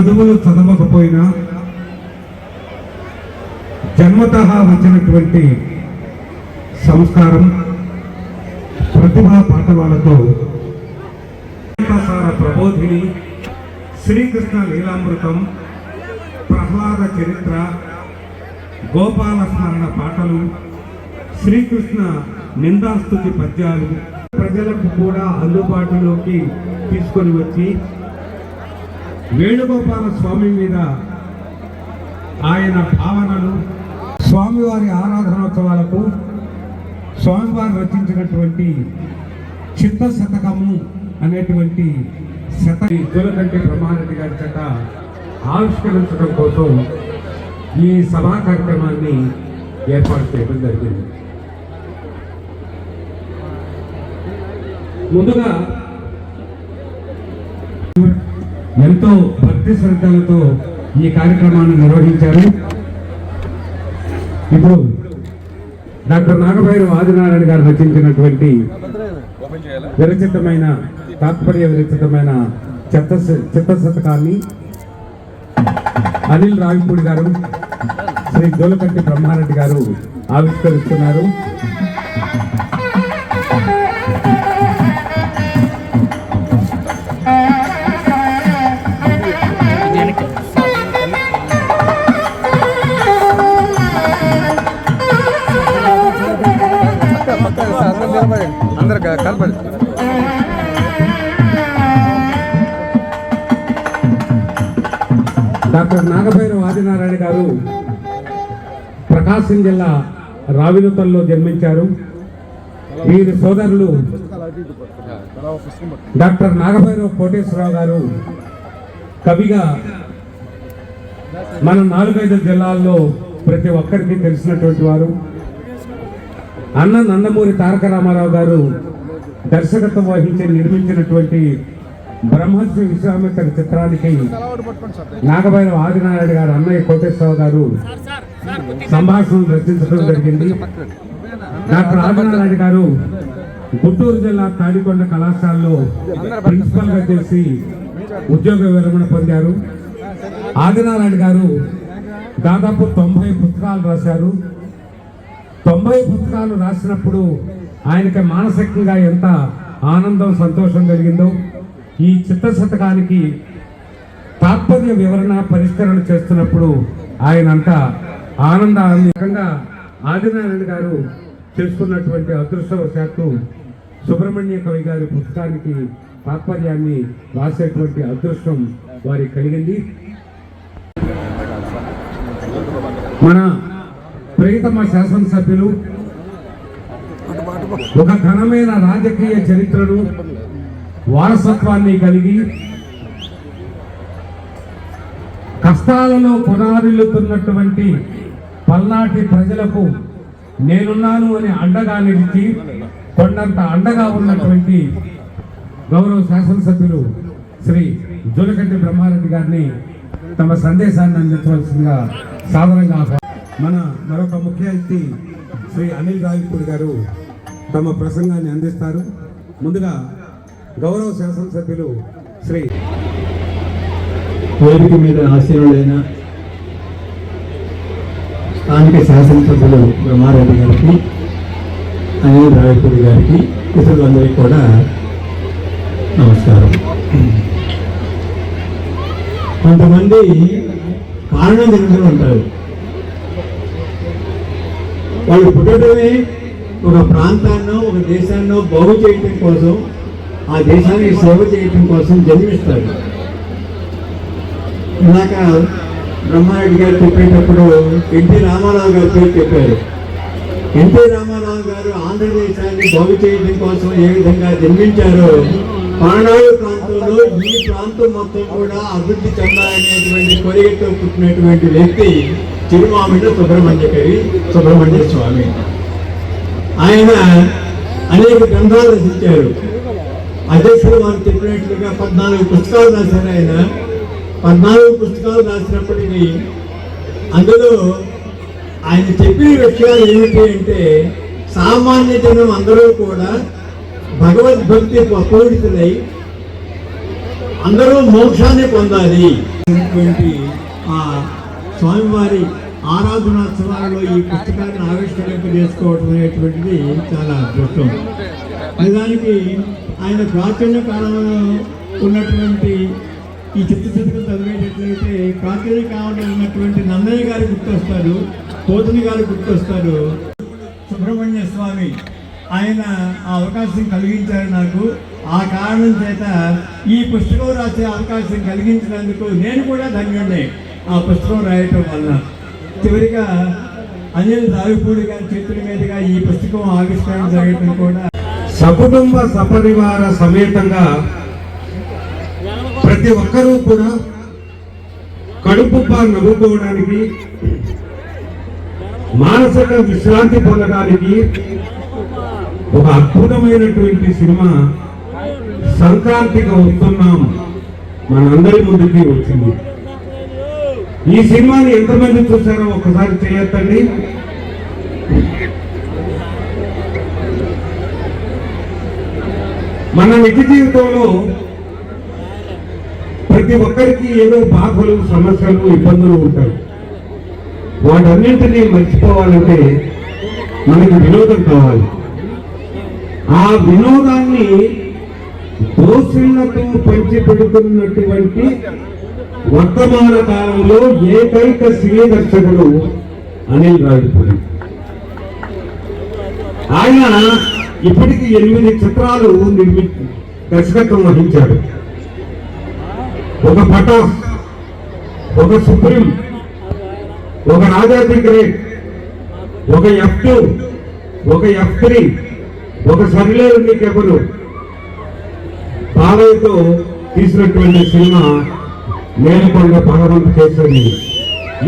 చదువులు చదవకపోయినా జన్మత వచ్చినటువంటి సంస్కారం ప్రతిభా పాఠవాలతో సార ప్రబోధిని శ్రీకృష్ణ లీలామృతం ప్రహ్లాద చరిత్ర గోపాల స్మరణ పాటలు శ్రీకృష్ణ నిందాస్తుతి పద్యాలు ప్రజలకు కూడా అందుబాటులోకి తీసుకొని వచ్చి వేణుగోపాల స్వామి మీద ఆయన భావనలు స్వామివారి ఆరాధనోత్సవాలకు స్వామివారు రచించినటువంటి చిత్త శతకము అనేటువంటి శత జులకంటి బ్రహ్మారెడ్డి గారి చేత ఆవిష్కరించడం కోసం ఈ సభా కార్యక్రమాన్ని ఏర్పాటు చేయడం జరిగింది. ముందుగా ఎంతో భక్తి శ్రద్ధలతో ఈ కార్యక్రమాన్ని నిర్వహించారు. ఇప్పుడు డాక్టర్ నాగభైరవ ఆదినారాయణ గారు రచించినటువంటి విరచితమైన తాత్పర్య విరచితమైన చెత్త చిత్త శతకాన్ని అనిల్ రావిపూడి గారు శ్రీ జోలకంటి బ్రహ్మారెడ్డి గారు ఆవిష్కరిస్తున్నారు. అందరు కనపడి డాక్టర్ నాగభైరవ ఆదినారాయణ గారు ప్రకాశం జిల్లా రావినతల్లో జన్మించారు. వీరి సోదరులు డాక్టర్ నాగభైరవ కోటేశ్వరరావు గారు కవిగా మన నాలుగైదు జిల్లాల్లో ప్రతి ఒక్కరికి తెలిసినటువంటి వారు. అన్న నందమూరి తారక రామారావు గారు దర్శకత్వం వహించి నిర్మించినటువంటి బ్రహ్మశ్రీ విశ్వామిత్ర చిత్రానికి నాగభైరవ ఆదినారాయణ గారు అన్నయ్య కోటేశ్వరరావు గారు సంభాషణ రచించడం జరిగింది. డాక్టర్ ఆదినారాయణ గారు గుంటూరు జిల్లా తాడికొండ కళాశాలలో ప్రిన్సిపల్గా చేసి ఉద్యోగ విరమణ పొందారు. ఆదినారాయణ గారు దాదాపు తొంభై పుస్తకాలు రాశారు. తొంభై పుస్తకాలు రాసినప్పుడు ఆయనకి మానసికంగా ఎంత ఆనందం సంతోషం కలిగిందో ఈ చిత్తశతకానికి తాత్పర్య వివరణ పరిష్కరణ చేస్తున్నప్పుడు ఆయన అంత ఆనందంగా ఆదినారాయణ గారు చేసుకున్నటువంటి అదృష్టవశాత్తు సుబ్రహ్మణ్య కవి గారి పుస్తకానికి తాత్పర్యాన్ని రాసేటువంటి అదృష్టం వారికి కలిగింది. మన ప్రియతమ శాసనసభ్యులు ఒక ఘనమైన రాజకీయ చరిత్రను వారసత్వాన్ని కలిగి కష్టాలలో పునాదిల్లుతున్నటువంటి పల్నాటి ప్రజలకు నేనున్నాను అని అండగా నిలిచి కొండంత అండగా ఉన్నటువంటి గౌరవ శాసనసభ్యులు శ్రీ జులకంటి బ్రహ్మారెడ్డి గారిని తమ సందేశాన్ని అందించవలసిందిగా సాధారణంగా మన మరొక ముఖ్య అతిథి శ్రీ అనిల్ రావిపూడి గారు తమ ప్రసంగాన్ని అందిస్తారు. ముందుగా గౌరవ శాసనసభ్యులు శ్రీ వేదిక మీద ఆశీనులైన స్థానిక శాసనసభ్యులు బ్రహ్మారెడ్డి గారికి అనిల్ రాయపూడి గారికి ఇతరులందరికీ కూడా నమస్కారం. కొంతమంది కారణం తిరుగుతూ ఉంటారు. వాళ్ళు పుట్టడమే ఒక ప్రాంతాన్నో ఒక దేశాన్నో బాగు చేయటం కోసం ఆ దేశానికి సేవ చేయటం కోసం జన్మిస్తాడు ఇందాక బ్రహ్మారెడ్డి గారు చెప్పేటప్పుడు ఎన్టీ రామారావు గారి పేరు చెప్పారు. ఎన్టీ రామారావు గారు ఆంధ్రదేశాన్ని బాగు చేయడం కోసం ఏ విధంగా జన్మించారో పల్నాడు ప్రాంతంలో ఈ ప్రాంతం మొత్తం కూడా అభివృద్ధి చెందాలనేటువంటి కోరికతో పుట్టినటువంటి వ్యక్తి చిరుమామిడి సుబ్రహ్మణ్యకవి సుబ్రహ్మణ్య స్వామి. ఆయన అనేక గ్రంథాలు రచించారు. అధ్యక్షుడు వారు చెప్పినట్లుగా పద్నాలుగు పుస్తకాలు రాశారు ఆయన. పద్నాలుగు పుస్తకాలు రాసినప్పటికీ అందులో ఆయన చెప్పిన విషయాలు ఏమిటి అంటే సామాన్య జనం అందరూ కూడా భగవద్భక్తి పూరితులై అందరూ మోక్షాన్ని పొందాలి ఆ స్వామివారి ఆరాధనోత్సవాల్లో ఈ పుస్తకాన్ని ఆవిష్కరింప చేసుకోవడం అనేటువంటిది చాలా అదృష్టం. నిజానికి ఆయన ప్రాచీన కాలంలో ఉన్నటువంటి ఈ చిత్త చదివేటట్లయితే ప్రాచీన కాలంలో ఉన్నటువంటి నన్నయ్య గారు గుర్తొస్తారు పోతుని గారు గుర్తొస్తారు. సుబ్రహ్మణ్య స్వామి ఆయన ఆ అవకాశం కలిగించారు నాకు. ఆ కారణం చేత ఈ పుస్తకం రాసే అవకాశం కలిగించినందుకు నేను కూడా ధన్యుడే ఆ పుస్తకం రాయటం వల్ల చివరిగా అనిల్ రావిపూడి గారి చేతుల మీదుగా ఈ పుస్తకం ఆవిష్కరణ జరగటం కూడా. సకుటుంబ సపరివార సమేతంగా ప్రతి ఒక్కరూ కూడా కడుపుబ్బ నవ్వుకోవడానికి మానసిక విశ్రాంతి పొందడానికి ఒక అద్భుతమైనటువంటి సినిమా సంక్రాంతిగా వస్తున్నాం. మనందరి ముందుకి వచ్చింది. ఈ సినిమాని ఎంతమంది చూసారో ఒకసారి చేయొద్దండి మన నిజ జీవితంలో ప్రతి ఒక్కరికి ఏదో బాధలు సమస్యలు ఇబ్బందులు ఉంటాయి. వాటన్నింటినీ మర్చిపోవాలంటే మనకి వినోదం కావాలి. ఆ వినోదాన్ని దోషులతో పంచిపెడుతున్నటువంటి వర్తమాన కాలంలో ఏకైక సినీ దర్శకుడు అనిల్ రావిపూడి. ఆయన ఇప్పటికి ఎనిమిది చిత్రాలు నిర్మి దర్శకత్వం వహించాడు. ఒక పటాస్ ఒక సుప్రీం ఒక రాజాది గ్రేట్ ఒక ఎఫ్ టూ ఒక ఎఫ్ త్రీ ఒక సరిలేరు నీకెవరు బాలయ్యతో తీసినటువంటి సినిమా మేలుకొండ భగవంత కేసరి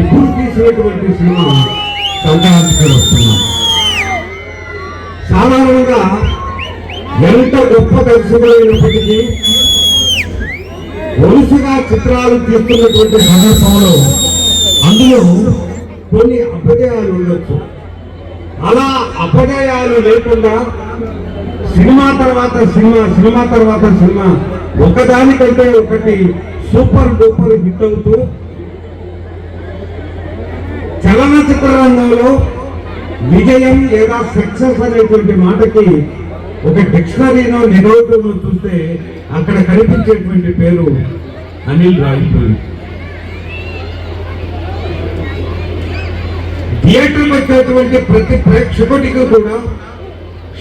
ఇప్పుడు తీసినటువంటి సినిమా సంక్రాంతికి వస్తున్నాం. సాధారణంగా ఎంత గొప్ప దర్శకులైనప్పటికీ వరుసగా చిత్రాలు తీస్తున్నటువంటి సందర్భంలో అందులో కొన్ని అపజయాలు ఉండొచ్చు. అలా అపజయాలు లేకుండా సినిమా తర్వాత సినిమా సినిమా తర్వాత సినిమా ఒకదానికంటే ఒకటి సూపర్ డూపర్ హిట్ అవుతూ చలనచిత్ర రంగంలో విజయం లేదా సక్సెస్ అనేటువంటి మాటకి ఒక డిక్షనరీలో నిరోధంలో చూస్తే అక్కడ కనిపించేటువంటి పేరు అనిల్ రావిపూడి. థియేటర్కి వచ్చేటువంటి ప్రతి ప్రేక్షకుడికి కూడా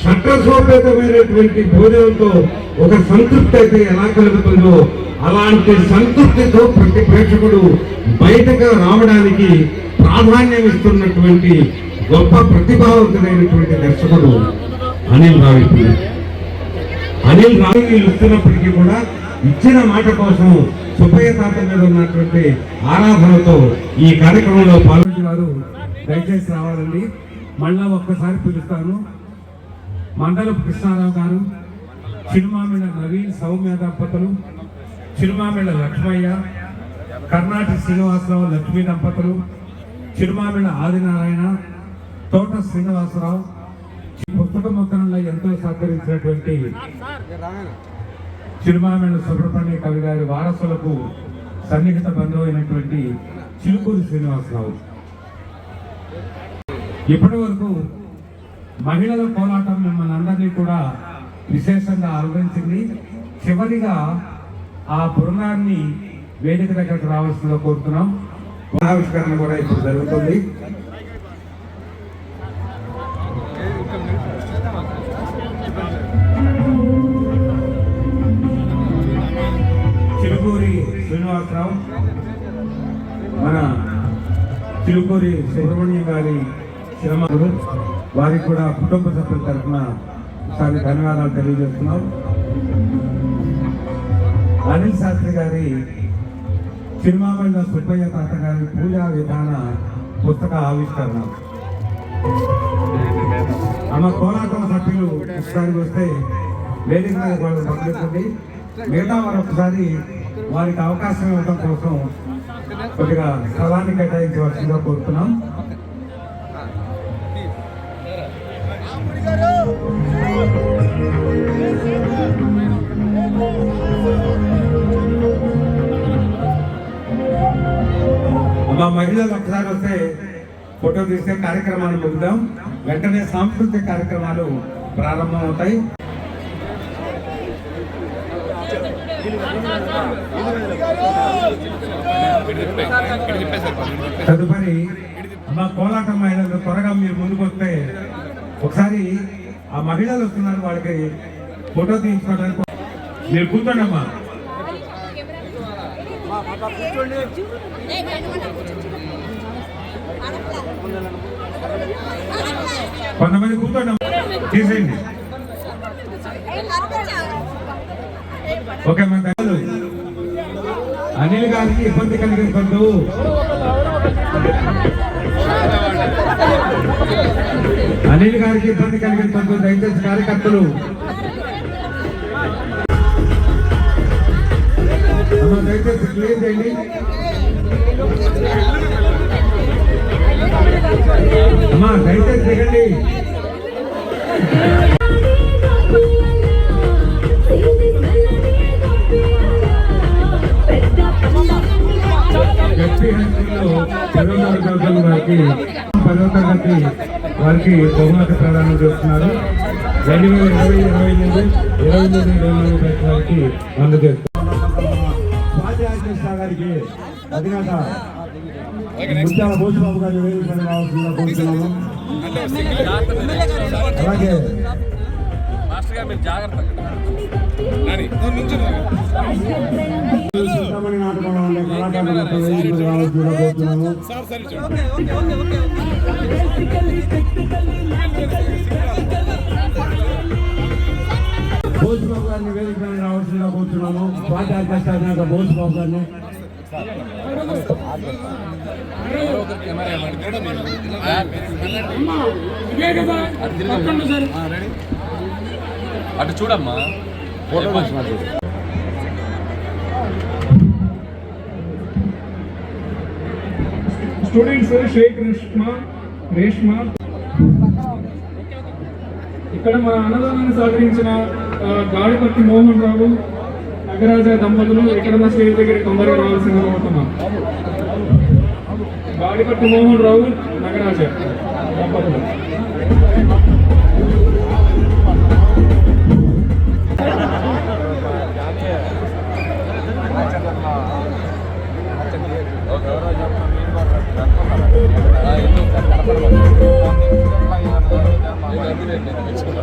షట్రసోపేతమైనటువంటి భోజనంతో ఒక సంతృప్తి అయితే ఎలా కలుగుతుందో అలాంటి సంతృప్తితో ప్రతి ప్రేక్షకుడు బయటకు రావడానికి ప్రాధాన్యం ఇస్తున్నటువంటి గొప్ప ప్రతిభావంతుడైనటువంటి దర్శకుడు అనిల్ రావి అనిల్ రావి ఇస్తున్నప్పటికీ కూడా ఇచ్చిన మాట కోసం సుబ్బయ్య తాత మీద ఉన్నటువంటి ఆరాధనతో ఈ కార్యక్రమంలో పాల్గొన్నారు. దయచేసి రావాలండి. మళ్ళా ఒక్కసారి పిలుస్తాను. మండలపు కృష్ణారావు గారు చిరుమామిళ్ళ నవీన్ సౌమ్య దంపతులు చిరుమామిళ్ళ లక్ష్మయ్య కర్ణాటక శ్రీనివాసరావు లక్ష్మీ దంపతులు చిరుమామిళ్ళ ఆదినారాయణ తోట శ్రీనివాసరావు పుస్తక ముద్రణలో ఎంతో సహకరించినటువంటి చిరుమామిళ్ళ సుబ్రహ్మణ్య కవి గారి వారసులకు సన్నిహిత బంధువు అయినటువంటి చిలుకూరి శ్రీనివాసరావు. ఇప్పటి వరకు మహిళల పోరాటం మిమ్మల్ని అందరినీ కూడా విశేషంగా ఆలోచించింది చివరిగా ఆ బృందాన్ని వేదిక దగ్గరకు రావాల్సిందిగా కోరుతున్నాం. ఆవిష్కరణ కూడా ఇప్పుడు జరుగుతుంది. చిలుకూరి శ్రీనివాసరావు మన చిలుకూరి సుబ్రహ్మణ్యం గారి శ్రమలు. వారికి కూడా కుటుంబ సభ్యుల తరఫున ఒకసారి ధన్యవాదాలు తెలియజేస్తున్నాం. అనిల్ శాస్త్రి గారి సినిమాబండ సుబ్బయ్య తాత గారి పూజా విధాన పుస్తక ఆవిష్కరణ. ఆమె కోలాటం సభ్యులు ఒకసారి వస్తే వేదిక మీద వాళ్ళు పంపిస్తుంది మిగతా వారు ఒకసారి వారికి అవకాశం ఇవ్వడం కోసం కొద్దిగా స్థలాన్ని కేటాయించవలసిందిగా కోరుతున్నాం. మా మహిళలు ఒకసారి వస్తే ఫోటో తీసే కార్యక్రమాలు ముగిద్దాం. వెంటనే సాంస్కృతిక కార్యక్రమాలు ప్రారంభమవుతాయి తదుపరి మా కోలాట మహిళలు త్వరగా మీరు ముందుకు వస్తే ఒకసారి ఆ మహిళలు వస్తున్నారు వాళ్ళకి ఫోటో తీయించుకోవడానికి. మీరు కూర్చోండమ్మా కొంతమంది కూర్చోండి తీసేయండి. ఓకే మన పెద్దలు అనిల్ గారికి ఇబ్బంది కలిగించద్దు. అనిల్ గారికి ఇబ్బంది కలిగించద్దు దయచేసి కార్యకర్తలు. దయచేసి క్లియర్ చేయండి. అమ్మా దయచేసి దిగండి. గట్టి పదవ తరగతుల వారికి పదవ తరగతి వారికి బహుమతి ప్రదానం చేస్తున్నారు. రెండు వేల ఇరవై ఇరవై ఎనిమిది ఇరవై మూడు ఇరవై నాలుగు బ్యాచ్ వారికి అందజేస్తున్నారు స్వాతి గారికి అధినేత ముత్యాల భోజబాబు గారి వేదిక మీద రావాల్సిందిగా కోరుతున్నాము అలాగే నాటకంలో ఉండే కళాకారులకు రావాల్సిందిగా కోరుతున్నాము కోరుతున్నాము స్వాతి నాకు అధినేత బాబు గారిని అటు చూడమ్మా ఫోటో స్టూడెంట్స్ షేక్ రేష్మ రేష్మ. ఇక్కడ మా అన్నదానాన్ని సహకరించిన గాడిపట్టి మోహన్ రావు నగరాజ దంపతులు ఇక్కడ మా స్టేజ్ దగ్గర తొందరగా రావాల్సిందిగా కోరుతున్నాం గాడిపత్తి మోహన్ రావు నగరాజ దంపతులు. ఎందుకు?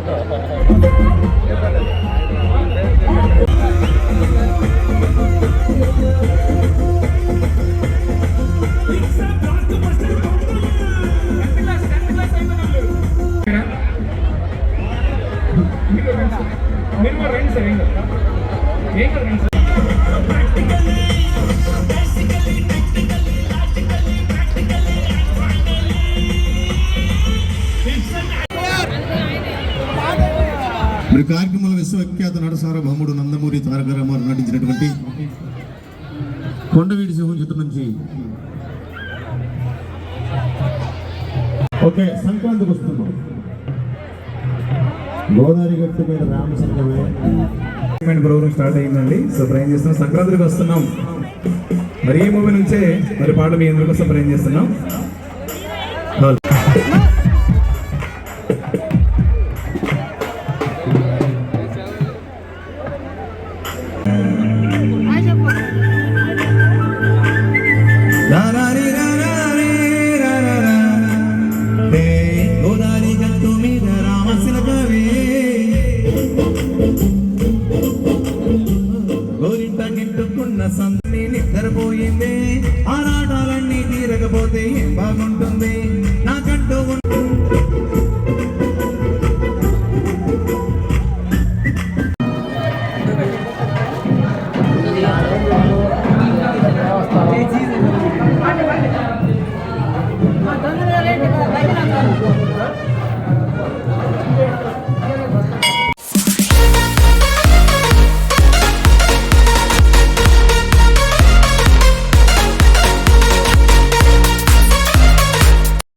మరి కార్యక్రమంలో విశ్వవిఖ్యాత నట సార్వభౌముడు నందమూరి తారక రామారావు నటించినటువంటి కొండవీడి సింహం చిత్రం నుంచి. ఓకే సంక్రాంతికి వస్తున్నాం. గోదావరి గట్టు మీద రామసంగమే ప్రోగ్రామ్ స్టార్ట్ అయిందండి. సో ప్రయాణం చేస్తున్నాం. సంక్రాంతికి వస్తున్నాం. మరి ఈ మూవీ నుంచే మరి పాట మీ ఎందుకు కోసం ప్రయాణం చేస్తున్నాం.